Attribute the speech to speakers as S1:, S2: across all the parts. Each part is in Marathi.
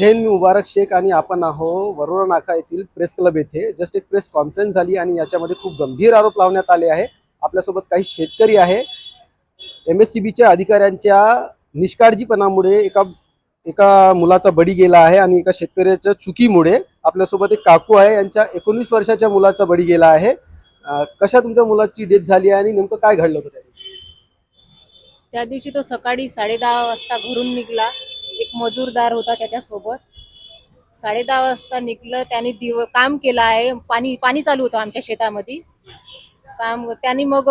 S1: जैन मी मुबारक शेख आणि आपण आहो वरोरा नाका येथील प्रेस क्लब येथे. जस्ट एक प्रेस कॉन्फरन्स झाली आणि याच्यामध्ये खूप गंभीर आरोप लावण्यात आले आहे. आपल्यासोबत काही शेतकरी आहे. एम एस सी बीच्या अधिकाऱ्यांच्या निष्काळजीपणामुळे एका एका मुलाचा बळी गेला आहे आणि एका शेतकऱ्याच्या चुकीमुळे आपल्यासोबत एक काकू आहे. यांच्या एकोणीस वर्षाच्या मुलाचा बळी गेला आहे. कशा तुमच्या मुलाची डेथ झाली आहे आणि नेमकं काय घडलं होतं त्या दिवशी?
S2: त्या दिवशी तो सकाळी साडेदहा वाजता घरून निघला. एक मजूरदार होता त्याच्यासोबत. साडेदहा वाजता निघलं त्याने दिव काम केलं आहे. पाणी पाणी चालू होतं आमच्या शेतामध्ये. काम त्यांनी मग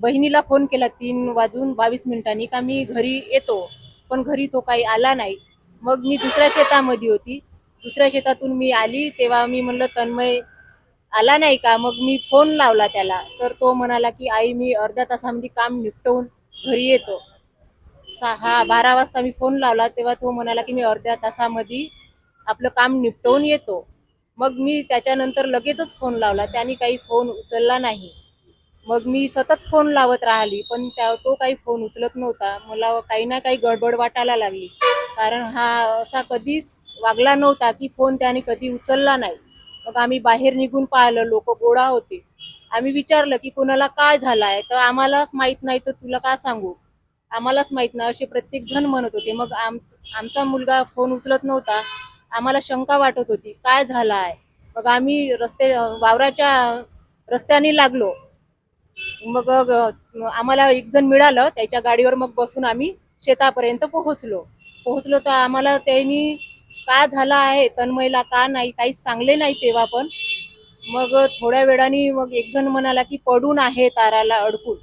S2: बहिणीला फोन केला तीन वाजून बावीस मिनिटांनी का मी घरी येतो. पण घरी तो काही आला नाही. मग मी दुसऱ्या शेतामध्ये होती. दुसऱ्या शेतातून मी आली. तेव्हा मी म्हणलं तन्मय आला नाही का? मग मी फोन लावला त्याला. तर तो म्हणाला की आई मी अर्ध्या तासामध्ये काम निपटवून घरी येतो. सहा बारा वाजता मी फोन लावला तेव्हा तो म्हणाला की मी अर्ध्या तासामध्ये आपलं काम निपटवून येतो. मग मी त्याच्यानंतर लगेचच फोन लावला. त्याने काही फोन उचलला नाही. मग मी सतत फोन लावत राहिली पण त्या तो काही फोन उचलत नव्हता. मला काही ना काही गडबड वाटायला लागली. कारण हा असा कधीच वागला नव्हता की फोन त्याने कधी उचलला नाही. मग आम्ही बाहेर निघून पाहिलं लोक गोळा होते. आम्ही विचारलं की कोणाला काय झालं आहे तर आम्हालाच माहीत नाही तर तुला का सांगू? आम्हालाच माहीत नाही. असे प्रत्येक जण म्हणत होते. मग आम आमचा मुलगा फोन उचलत नव्हता. आम्हाला शंका वाटत होती. काय झाला आहे मग आम्ही रस्ते वावराच्या रस्त्याने लागलो. मग आम्हाला एक जण मिळालं. त्याच्या गाडीवर मग बसून आम्ही शेतापर्यंत पोहोचलो. पोहोचलो तर आम्हाला त्यांनी का झाला आहे? तन्मयला का नाही? काही सांगले नाही तेव्हा पण. मग थोड्या वेळाने मग एक जण म्हणाला की पडून आहे ताराला अडकून.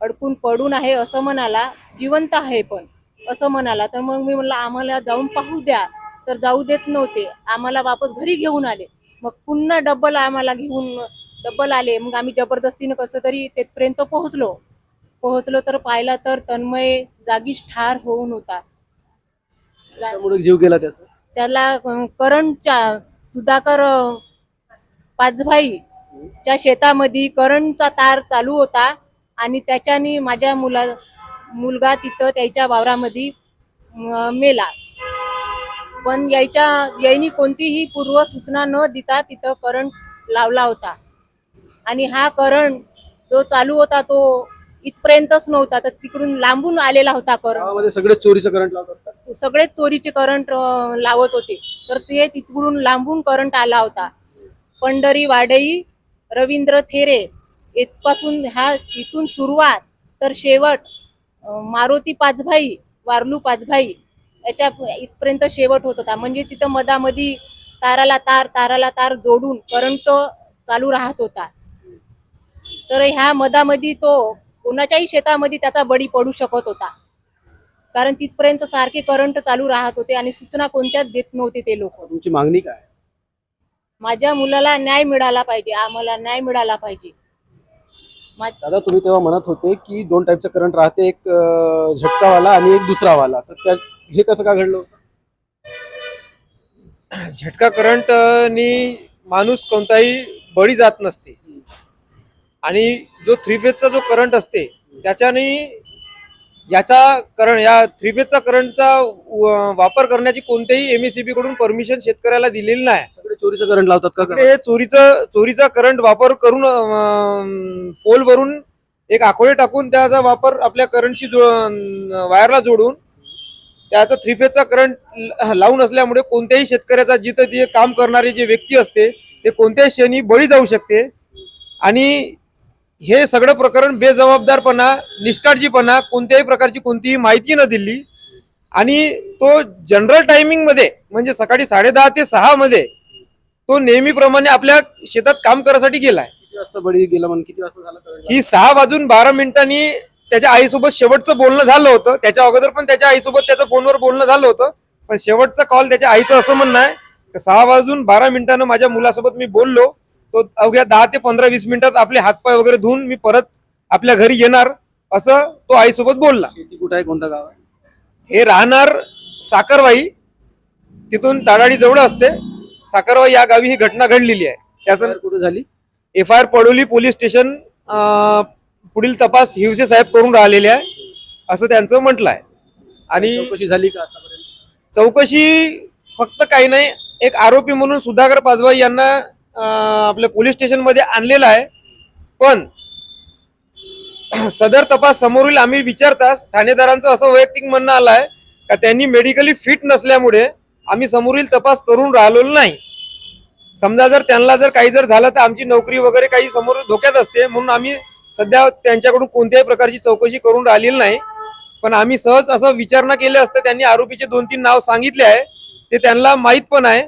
S2: अडकून पडून आहे असं म्हणाला जिवंत आहे पण असं म्हणाला. तर मग मी म्हणलं आम्हाला जाऊन पाहू द्या. तर जाऊ देत नव्हते. आम्हाला वापस घरी घेऊन आले. मग पुन्हा डबल आम्हाला घेऊन डबल आले. मग आम्ही जबरदस्तीनं कसं तरी तिथपर्यंत पोहोचलो. पोहोचलो तर पाहिला तर तन्मय जागीच ठार होऊन होता.
S1: जीव गेला त्याचा?
S2: त्याला अं, करंटच्या सुधाकर पाचभाईच्या शेतामध्ये करंटचा तार चालू होता. आणि त्याच्याने माझ्या मुला मुलगा तिथं त्याच्या वावरामध्ये मेला. पण यायच्या यायनी कोणतीही पूर्व सूचना न देता तिथं करंट लावला होता. आणि हा करंट जो चालू होता तो इथपर्यंतच नव्हता तर तिकडून लांबून आलेला होता करंट
S1: सगळेच चोरीचं करंट लावतात
S2: सगळेच चोरीचे करंट लावत होते. तर ते तिकडून लांबून करंट आला होता. पंढरी वाडई रवींद्र थेरे इथपासून हा इथून सुरुवात तर शेवट मारुती पाचभाई वारलू पाचभाई याच्या इथपर्यंत शेवट होत होता. म्हणजे तिथं मधामधी ताराला तार ताराला तार जोडून करंट चालू राहत होता. तर ह्या मधामध्ये तो कोणाच्याही शेतामध्ये त्याचा बळी पडू शकत होता. कारण तिथपर्यंत सारखे करंट चालू राहत होते आणि सूचना कोणत्याच देत नव्हते ते लोक.
S1: तुमची मागणी काय?
S2: माझ्या मुलाला न्याय मिळाला पाहिजे आम्हाला न्याय मिळाला पाहिजे.
S1: दादा तुम्ही तेव्हा म्हणत होते की दोन टाईपचा करंट राहते एक अं, झटकावाला आणि एक दुसरावाला. तर त्या हे कसं का घडलं होतं?
S3: झटका करंट नी माणूस कोणताही बळी जात नसते. आणि जो थ्री फेजचा जो करंट असते त्याच्याने याचा करंट या थ्री फेजचा करंटचा वापर करण्याची कोणत्याही एमएससीबी कडून परमिशन शेतकऱ्याला दिलेली नाही.
S1: चोरीचं करंट लावतात का?
S3: हे चोरीचं चोरीचा करंट वापर करून पोल वरून एक आकोळे टाकून त्याचा वापर आपल्या करंटशी जो वायरला जोडून त्याचा थ्री फेजचा करंट लावून असल्यामुळे कोणत्याही शेतकऱ्याचा जिथं ते काम करणारी जे व्यक्ती असते ते कोणत्याही क्षणी बळी जाऊ शकते. आणि हे सगळं प्रकरण बेजबाबदारपणा निष्काळजीपणा कोणत्याही प्रकारची कोणतीही माहिती न दिली. आणि तो जनरल टायमिंगमध्ये म्हणजे सकाळी साडेदहा ते सहा मध्ये तो नेहमीप्रमाणे आपल्या शेतात काम करायसाठी गेलाय.
S1: किती वाजता बळी गेला म्हणून किती वाजता झाला?
S3: ही सहा वाजून बारा मिनिटांनी त्याच्या आईसोबत शेवटचं बोलणं झालं होतं. त्याच्या अगोदर पण त्याच्या आईसोबत त्याचं फोनवर बोलणं झालं होतं. पण शेवटचा कॉल त्याच्या आईचं असं म्हणणं आहे की सहा वाजून बारा मिनिटानं माझ्या मुलासोबत मी बोललो. तो अवघ्या दहा ते पंधरा वीस मिनिटात आपले हातपाय वगैरे धुवून मी परत आपल्या घरी येणार असं तो आईसोबत बोलला.
S1: शेती कुठं आहे? कोणतं गाव आहे?
S3: हे राहणार साखरवाई. तिथून ताडाडी जवळ असते. साखरवाई या गावी ही घटना घडलेली आहे. त्याचं
S1: कुठे झाली?
S3: F I R Padoli police station पुढील तपास हिवसे साहेब करून राहिलेले आहे असं त्यांचं म्हटलं आहे. आणि
S1: चौकशी झाली का आतापर्यंत?
S3: चौकशी फक्त काही नाही एक आरोपी म्हणून सुधाकर पाचबाई यांना अं, आपल्या पोलीस स्टेशनमध्ये आणलेलं आहे. पण सदर तपास समोरील आम्ही विचारताच ठाणेदारांचं असं वैयक्तिक म्हणणं आलं आहे का त्यांनी मेडिकली फिट नसल्यामुळे आम्ही समोरील तपास करून राहिलो नाही. समजा जर त्यांना जर काही जर झालं तर आमची नोकरी वगैरे काही समोर धोक्यात असते. म्हणून आम्ही सध्या त्यांच्याकडून कोणत्याही प्रकारची चौकशी करून राहिलेली नाही. पण आम्ही सहज असं विचारणा केले असते. त्यांनी आरोपीचे दोन तीन नाव सांगितले आहे. ते त्यांना माहीत पण आहे.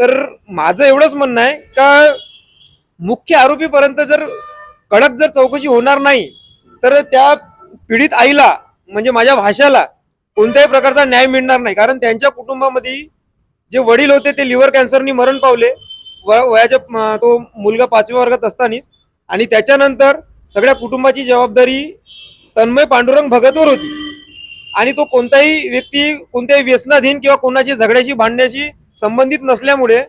S3: तर माझं एवढंच म्हणणं आहे का मुख्य आरोपीपर्यंत जर कडक जर चौकशी होणार नाही तर त्या पीडित आईला म्हणजे माझ्या भाषाला कोणत्याही प्रकारचा न्याय मिळणार नाही. कारण त्यांच्या कुटुंबामध्ये जे वडील होते ते लिव्हर कॅन्सरनी मरण पावले. वयाच्या तो मुलगा पाचव्या वर्गात असतानाच. आणि त्याच्यानंतर सगळ्या कुटुंबाची जबाबदारी तन्मय पांडुरंग भगतवर होती. आणि तो कोणताही व्यक्ती कोणत्याही व्यसनाधीन किंवा कोणाची झगड्याशी भांडण्याशी संबंधित नसल्यामुळे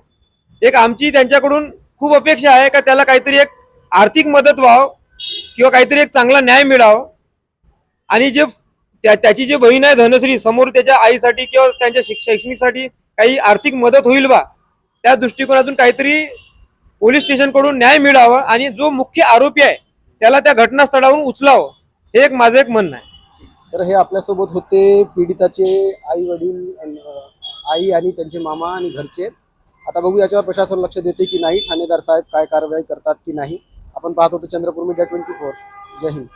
S3: एक आमची त्यांच्याकडून खूप अपेक्षा आहे का त्याला काहीतरी एक आर्थिक मदत व्हावं किंवा काहीतरी एक चांगला न्याय मिळावं. आणि जे त्याची जी बहीण आहे धनश्री समोर त्याच्या आईसाठी किंवा त्यांच्या शैक्षणिकसाठी काही आर्थिक मदत होईल बा त्या दृष्टिकोनातून काहीतरी पोलीस स्टेशनकडून न्याय मिळावा आणि जो मुख्य आरोपी आहे त्याला त्या घटनास्थळावरून उचलावं हे एक माझं एक म्हणणं आहे.
S1: तर हे आपल्यासोबत होते पीडिताचे आई वडील आई आणि त्यांचे मामा आणि घरचे. आता बघू याच्यावर प्रशासन लक्ष देते की नाही ठाणेदार साहेब काय कारवाई करतात की नाही. आपण पाहत होतो चंद्रपूर मीडिया ट्वेंटी फोर. जय हिंद.